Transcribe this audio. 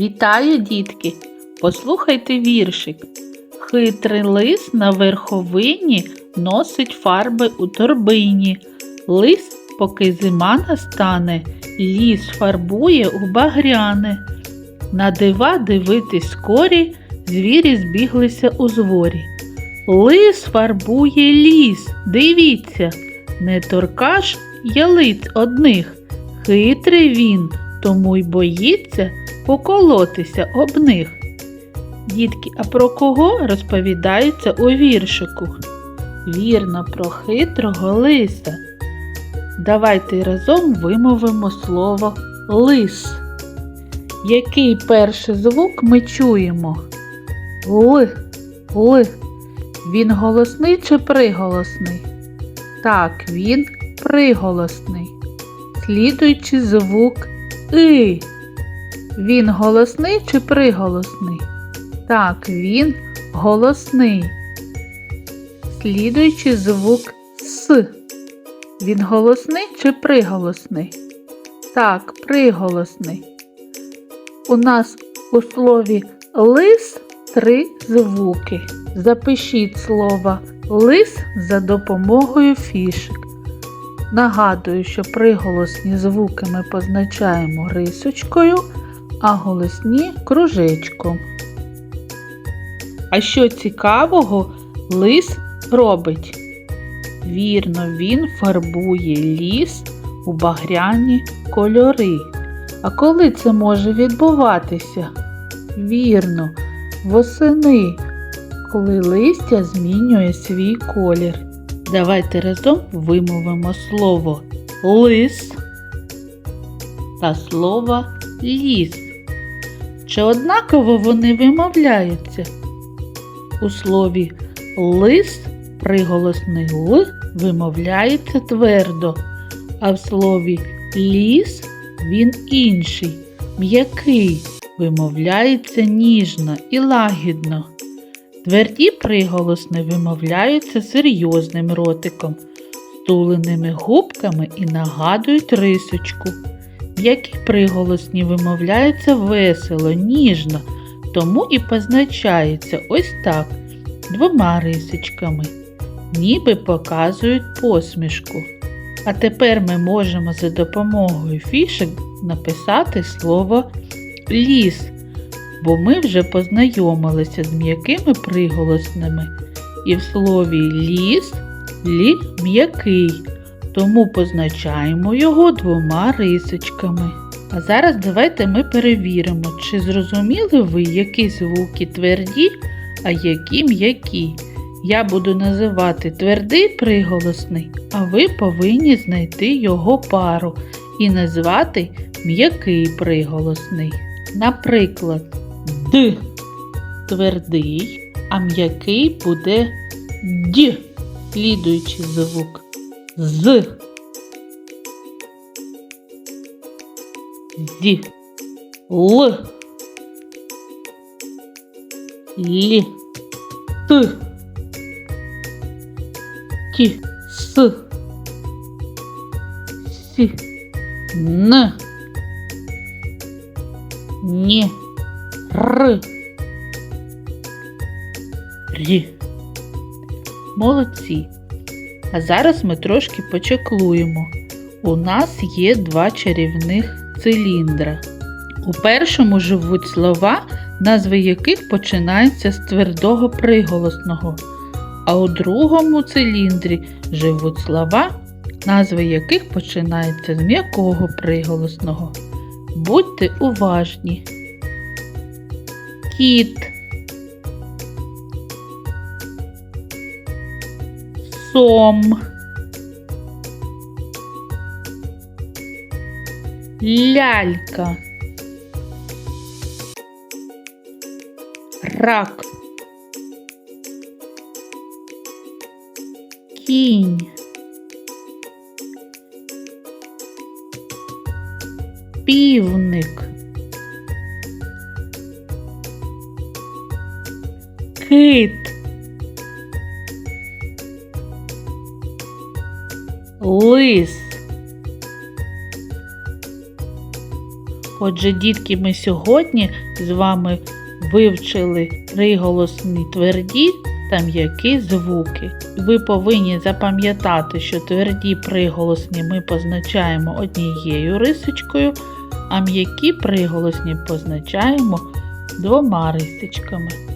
Вітаю, дітки! Послухайте віршик. Хитрий лис на верховині носить фарби у торбині. Лис, поки зима настане, ліс фарбує у багряне. На дива дивитись скорі, звірі збіглися у зворі. Лис фарбує ліс, дивіться, не торкаш ялиць одних. Хитрий він, тому й боїться поколотися об них. Дітки, а про кого розповідається у віршику? Вірно, про хитрого лиса. Давайте разом вимовимо слово лис. Який перший звук ми чуємо? Л, Л. Він голосний чи приголосний? Так, він приголосний. Слідуючий звук И. Він голосний чи приголосний? Так, він голосний. Слідуючий звук С. Він голосний чи приголосний? Так, приголосний. У нас у слові лис три звуки. Запишіть слово лис за допомогою фішек. Нагадую, що приголосні звуки ми позначаємо рисочкою, а голосні кружечком. А що цікавого лис робить? Вірно, він фарбує ліс у багряні кольори. А коли це може відбуватися? Вірно, восени, коли листя змінює свій колір. Давайте разом вимовимо слово лис та слово ліс. Чи однаково вони вимовляються? У слові лис приголосний Л вимовляється твердо, а в слові ліс він інший, м'який, вимовляється ніжно і лагідно. Тверді приголосни вимовляються серйозним ротиком, стуленими губками і нагадують рисочку. М'які приголосні вимовляються весело, ніжно, тому і позначаються ось так двома рисочками, ніби показують посмішку. А тепер ми можемо за допомогою фішек написати слово ліс, бо ми вже познайомилися з м'якими приголосними. І в слові ліс лі м'який, тому позначаємо його двома рисочками. А зараз давайте ми перевіримо, чи зрозуміли ви, які звуки тверді, а які м'які. Я буду називати твердий приголосний, а ви повинні знайти його пару і назвати м'який приголосний. Наприклад, Д твердий, а м'який буде Д, слідуючий звук З. Ді. Л. Лі. Т. Ті. С. Сі. Н. Ні. Р. Рі. Молодці. А зараз ми трошки почеклуємо. У нас є два чарівних циліндра. У першому живуть слова, назви яких починаються з твердого приголосного, а у другому циліндрі живуть слова, назви яких починаються з м'якого приголосного. Будьте уважні. Кіт. Сом. Лялька. Рак. Кінь. Півник. Кит. Лис. Отже, дітки, ми сьогодні з вами вивчили приголосні тверді та м'які звуки. Ви повинні запам'ятати, що тверді приголосні ми позначаємо однією рисочкою, а м'які приголосні позначаємо двома рисочками.